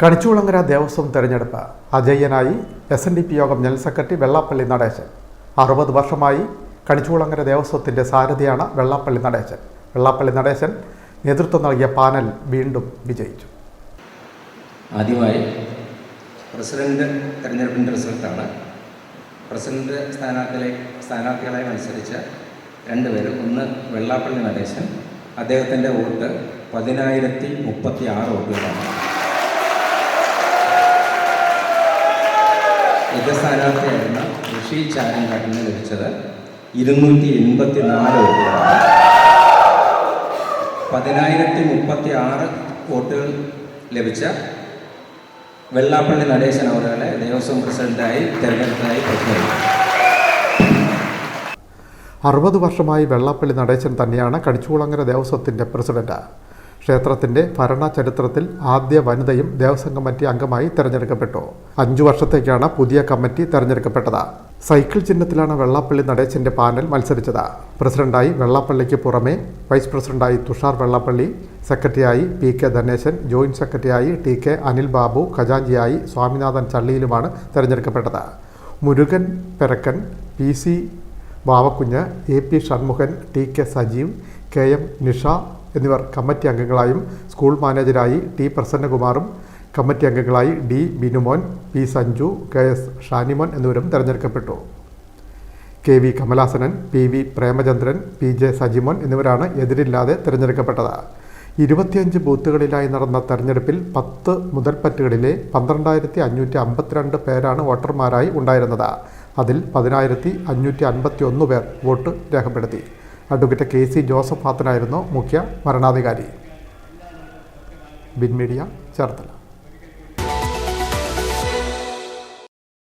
കണിച്ചുകുളങ്ങര ദേവസ്വം തെരഞ്ഞെടുപ്പ്. അജയ്യനായി S N D P Yogam general secretary Vellappally Natesan. അറുപത് വർഷമായി കണിച്ചുകുളങ്ങര ദേവസ്വത്തിന്റെ സാരഥിയാണ് വെള്ളാപ്പള്ളി നടേശൻ. വെള്ളാപ്പള്ളി നടേശൻ നേതൃത്വം നൽകിയ പാനൽ വീണ്ടും വിജയിച്ചു. ആദ്യമായി പ്രസിഡന്റ് തെരഞ്ഞെടുപ്പിന്റെ റിസൾട്ടാണ്. പ്രസിഡന്റ് സ്ഥാനാർത്ഥികളെ സ്ഥാനാർത്ഥികളായി മത്സരിച്ച രണ്ടുപേരും ഒന്ന് വെള്ളാപ്പള്ളി നടേശൻ അദ്ദേഹത്തിന്റെ വോട്ട് പതിനായിരത്തി മുപ്പത്തി ആറ് വോട്ടുകളാണ്. എതിർ സ്ഥാനാർത്ഥിയായിരുന്ന ഋഷി ചാരൻകാട്ടിന് ലഭിച്ചത് ഇരുന്നൂറ്റി എൺപത്തി നാല് വോട്ടുകളാണ്. പതിനായിരത്തി മുപ്പത്തി ആറ് വോട്ടുകൾ ലഭിച്ച വെള്ളാപ്പള്ളി നടേശൻ അവരുടെ ദേവസ്വം പ്രസിഡന്റായി തെരഞ്ഞെടുത്തതായി പ്രഖ്യാപിച്ചു. അറുപത് വർഷമായി വെള്ളാപ്പള്ളി നടേശൻ തന്നെയാണ് കടിച്ചുകുളങ്ങര ദേവസ്വത്തിന്റെ പ്രസിഡന്റ്. ക്ഷേത്രത്തിന്റെ ഭരണ ചരിത്രത്തിൽ ആദ്യ വനിതയും ദേവസ്വം കമ്മിറ്റി അംഗമായി തെരഞ്ഞെടുക്കപ്പെട്ടു. അഞ്ചു വർഷത്തേക്കാണ് പുതിയ കമ്മിറ്റി തെരഞ്ഞെടുക്കപ്പെട്ടത്. സൈക്കിൾ ചിഹ്നത്തിലാണ് വെള്ളാപ്പള്ളി നടേശന്റെ പാനൽ മത്സരിച്ചത്. പ്രസിഡന്റായി വെള്ളാപ്പള്ളിക്ക് പുറമെ വൈസ് പ്രസിഡന്റായി തുഷാർ വെള്ളാപ്പള്ളി സെക്രട്ടറിയായി പി കെ ധനേശൻ ജോയിന്റ് സെക്രട്ടറിയായി ടി കെ അനിൽ ബാബു ഖജാഞ്ചിയായി സ്വാമിനാഥൻ ചള്ളിയിലുമാണ് തെരഞ്ഞെടുക്കപ്പെട്ടത്. Murukan Perakkan P C Vavakkunju A P Shanmukhan T K Sajeev K M Nisha എന്നിവർ കമ്മിറ്റി അംഗങ്ങളായും സ്കൂൾ മാനേജരായി ടി പ്രസന്നകുമാറും കമ്മിറ്റി അംഗങ്ങളായി D Binumon P Sanju K S Shanimon എന്നിവരും തെരഞ്ഞെടുക്കപ്പെട്ടു. K V Kamalasanan P V Premachandran P J Sajimon എന്നിവരാണ് എതിരില്ലാതെ തിരഞ്ഞെടുക്കപ്പെട്ടത്. ഇരുപത്തിയഞ്ച് ബൂത്തുകളിലായി നടന്ന തെരഞ്ഞെടുപ്പിൽ പത്ത് മുതൽപ്പറ്റുകളിലെ പന്ത്രണ്ടായിരത്തി അഞ്ഞൂറ്റി അമ്പത്തിരണ്ട് പേരാണ് വോട്ടർമാരായി ഉണ്ടായിരുന്നത്. അതിൽ പതിനായിരത്തി അഞ്ഞൂറ്റി അൻപത്തി ഒന്ന് പേർ വോട്ട് രേഖപ്പെടുത്തി. അഡ്വക്കേറ്റ് കെ സി ജോസഫ് ആത്തനായിരുന്നു മുഖ്യ ഭരണാധികാരി ബിൻ മീഡിയ ചേർത്തല.